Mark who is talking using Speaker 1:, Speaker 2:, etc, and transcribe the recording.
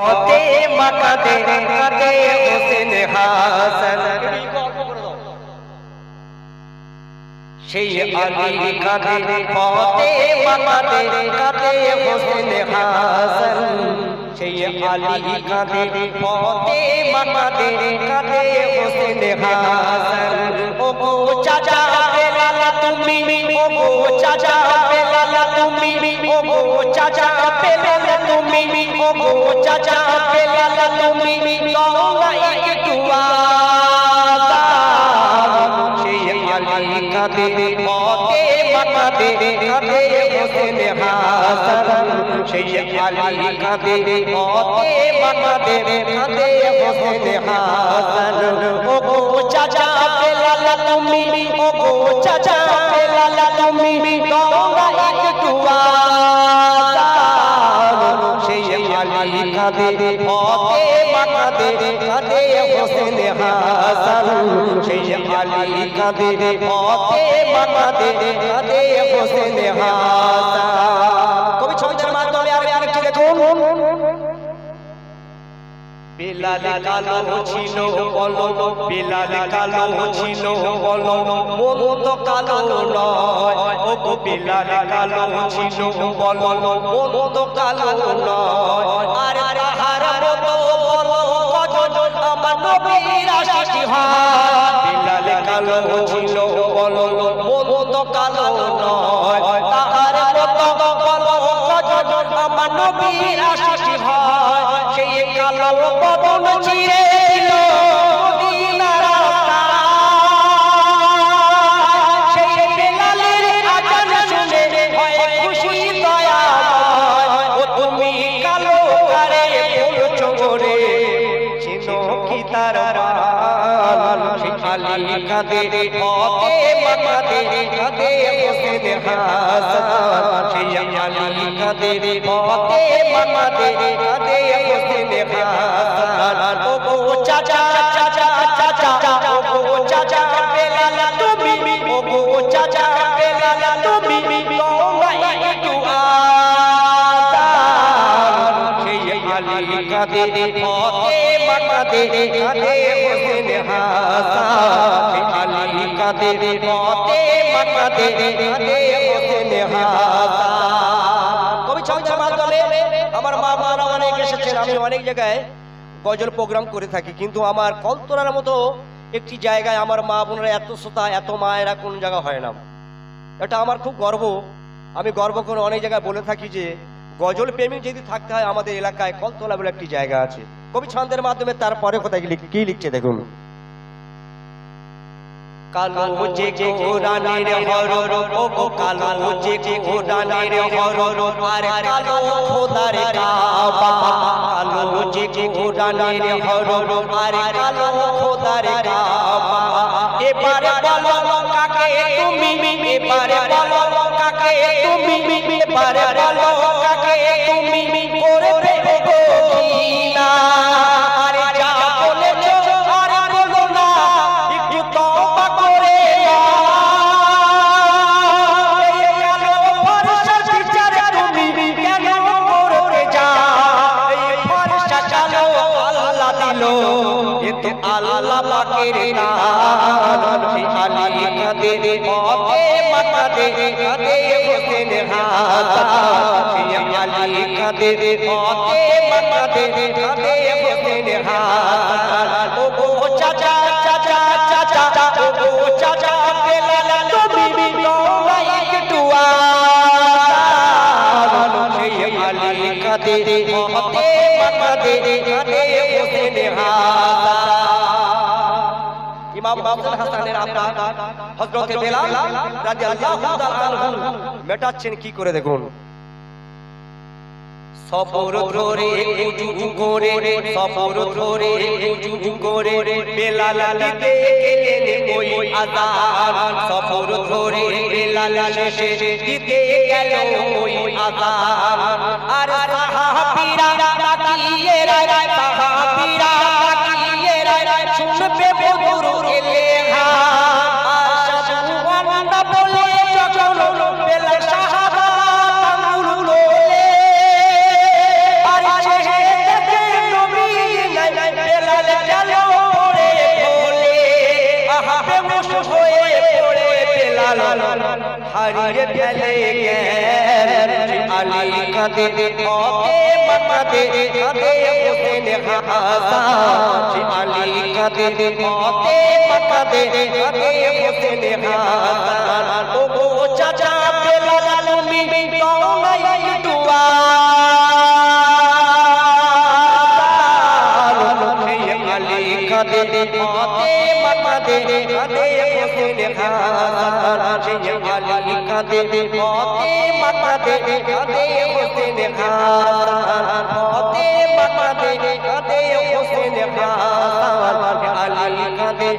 Speaker 1: হতে মাকাতে কাতে হোসেন হাসান সেই আলী কাঁদে পথে মাকাতে কাতে হোসেন হাসান সেই আলী কাঁদে পথে মাকাতে কাতে হোসেন হাসান ও গো চাচা বেলাল তুমি ও গো চাচা বেলাল তুমি ও গো চাচা বেলাল তুমি? ও গো চাচা বেলাল তুমি হাসান ও চাচা বেলাল তুমি? ও চাচা বেলাল তুমি তোমরা আলী কাঁদে পথে মাকাতে কাতে হোসেন হাসান। সেই আলী কাঁদে পথে মাকাতে কাতে হোসেন হাসান। বেলাল কালো ছিল বলো বেলাল কালো ছিল বলো মন কালো নয়। ও বেলাল কালো ছিল বলো মন কালো নয়। আর তাহার আমার নবীর হয়। বেলাল কালো ছিল বলো মন কালো নয়। তাহার মতো আমার নবীর পবন চিরে আলী কাদের পথে মাকাতে কাদে হোসেন হাসান সেই আলী কাদের পথে মাকাতে কাদে হোসেন হাসান ও গো চাচা চাচা চাচা ও গো চাচা বেলাল তুমি ও গো চাচা বেলাল তুমি তোমরা একটু আদান সেই আলী কাদের পথে মাকাতে কাদে হোসেন গজল প্রোগ্রাম করে থাকি, কিন্তু আমার কলতলার মতো একটি জায়গায় আমার মা বোনেরা এত শ্রোতা, এত মায়েরা কোন জায়গা হয় না। এটা আমার খুব গর্ব। আমি গর্ব করে অনেক জায়গায় বলে থাকি যে, গজল প্রেমিক যদি থাকতে হয় আমাদের এলাকায় কলতলা বলে একটি জায়গা আছে। কবি ছন্দের মাধ্যমে তারপরে কোথায় কি লিখছে দেখুন। কালো যে কোরআনের হরর ও কালো যে কোরআনের হরর, আর কালো খোদার কাবা। কালো যে কোরআনের হরর, আর কালো খোদার কাবা। এবারে বলো কাকে তুমি? এবারে বলো কাকে তুমি? এবারে দিলো, এ তো আল্লাহ পাকের দান। সেই আলী কাদের পথে মাকাদের কাদে হোসেন হাসান। সেই আলী কাদের পথে মাকাদের কাদে হোসেন হাসান। ও চাচা ইমাম আব্দুল হাসানের আব্বা হযরত বেলাল রাদিয়াল্লাহু তাআলা আনহু মেটাচ্ছেন কি করে দেখুন? সফর ধরে উজু করে সফর ধরে উজু করে বেলাল দিতে গেলেন ওই আযান সফর ধরে বেলাল শেষে দিতে গেল ওই আযান আর সাহাবীরা হারিয়ে ফেলে আলী কাঁদে ওকে মাকাদে কাঁদে হোসেন হাসান। আলী কাঁদে ওকে মাকাদে কাঁদে হোসেন হাসান। ও গো চাচা বেলাল তুমি কওনাই দুয়া। আলী কাঁদে ওকে মাকাদে কাঁদে দেখে লেখা সেই আলী কাঁদে, পথে মাথা দে কাঁদে হতে লেখা পথে মাথা দে কাঁদে হতে লেখা আলী কাঁদে